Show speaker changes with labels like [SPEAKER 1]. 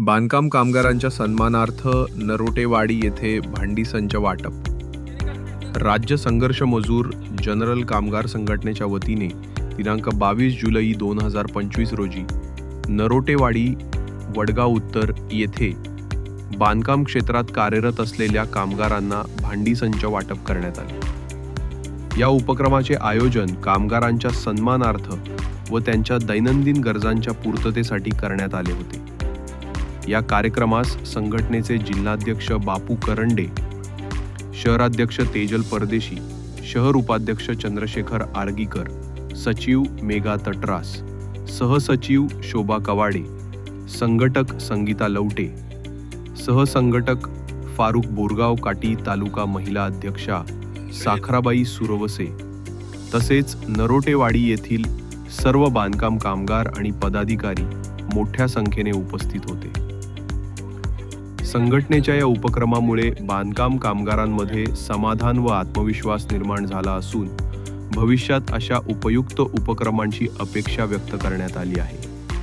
[SPEAKER 1] बांधकाम कामगारांच्या सन्मानार्थ नरोटेवाडी येथे भांडी संच वाटप. राज्य संघर्ष मजूर जनरल कामगार संघटनेच्या वतीने दिनांक बावीस जुलै दोन हजार पंचवीस रोजी नरोटेवाडी वडगाव उत्तर येथे बांधकाम क्षेत्रात कार्यरत असलेल्या कामगारांना भांडी संच वाटप करण्यात आले. या उपक्रमाचे आयोजन कामगारांच्या सन्मानार्थ व त्यांच्या दैनंदिन गरजांच्या पूर्ततेसाठी करण्यात आले होते. या कार्यक्रमास संघटनेचे जिल्हाध्यक्ष बापू करंडे शहराध्यक्ष तेजल परदेशी शहर उपाध्यक्ष चंद्रशेखर आर्गीकर सचिव मेघा तटरास सहसचिव शोभा कवाडे संघटक संगीता लवटे सहसंघटक फारुक बोरगाव काटी तालुका महिला अध्यक्षा साखराबाई सुरवसे तसेच नरोटेवाडी येथील सर्व बांधकाम कामगार आणि पदाधिकारी मोठ्या संख्येने उपस्थित होते. संघटनेच्या या उपक्रमामुळे बांधकाम कामगारांमध्ये समाधान व आत्मविश्वास निर्माण झाला असून भविष्यात अशा उपयुक्त उपक्रमांची अपेक्षा व्यक्त करण्यात आली आहे.